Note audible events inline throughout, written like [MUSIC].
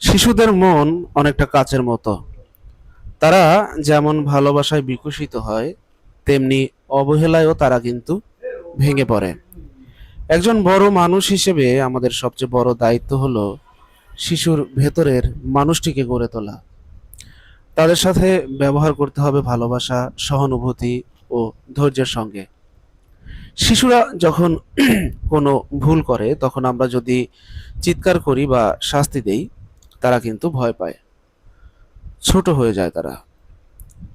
শিশুদের মন অনেকটা কাচের মতো। তারা যেমন ভালোবাসায় বিকশিত হয়, তেমনি অবহেলায়ও তারা কিন্তু ভেঙে পড়ে। একজন বড় মানুষ হিসেবে আমাদের সবচেয়ে বড় দায়িত্ব হলো শিশুর ভেতরের মানুষটিকে গড়ে তোলা। তাদের সাথে ব্যবহার করতে হবে ভালোবাসা, সহানুভূতি ও ধৈর্যের সঙ্গে। শিশুরা যখন [CLEARS THROAT] কোনো ভুল করে, তখন আমরা যদি চিৎকার করি বা শাস্তি দেই তারা কিন্তু ভয় পায়। ছোট হয়ে যায় তারা।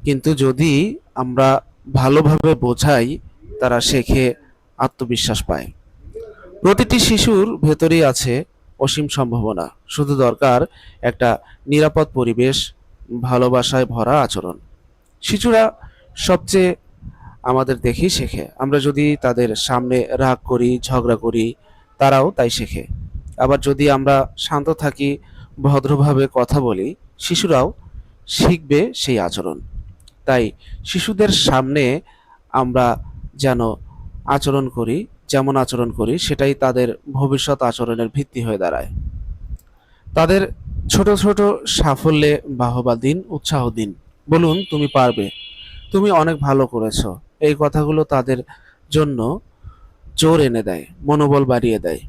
কিন্তু যদি আমরা ভালোভাবে বোঝাই, তারা শেখে, আত্মবিশ্বাস পায়। প্রতিটি শিশুর ভেতরেই আছে অসীম সম্ভাবনা। শুধু দরকার একটা নিরাপদ পরিবেশ, ভালোবাসায় ভরা আচরণ। শিশুরা সবচেয়ে আমাদের দেখেই শেখে। আমরা যদি তাদের সামনে রাগ করি, ঝগড়া করি, তারাও তাই শেখে। আবার যদি আমরা শান্ত থাকি ভদ্রভাবে কথা বলি, শিশুরাও শিখবে সেই আচরণ। তাই শিশুদের সামনে আমরা যেন আচরণ করি, যেমন আচরণ করি, সেটাই তাদের ভবিষ্যৎ আচরণের ভিত্তি হয়ে দাঁড়ায়। তাদের ছোট ছোট সাফল্যে বাহবা দিন, উৎসাহ দিন। বলুন, তুমি পারবে। তুমি অনেক ভালো করেছ। এই কথাগুলো তাদের জন্য জোর এনে দেয়, মনোবল বাড়িয়ে দেয়।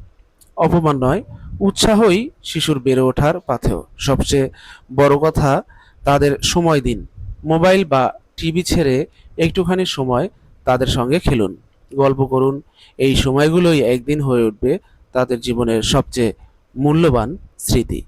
অপমান নয় উৎসাহই শিশুর বেড়ে ওঠার পাথেয়। সবচেয়ে বড় কথা, তাদের সময় দিন। মোবাইল বা টিভি ছেড়ে একটুখানি সময় তাদের সঙ্গে খেলুন। গল্প করুন। এই সময়গুলোই একদিন হয়ে উঠবে তাদের জীবনের সবচেয়ে মূল্যবান স্মৃতি।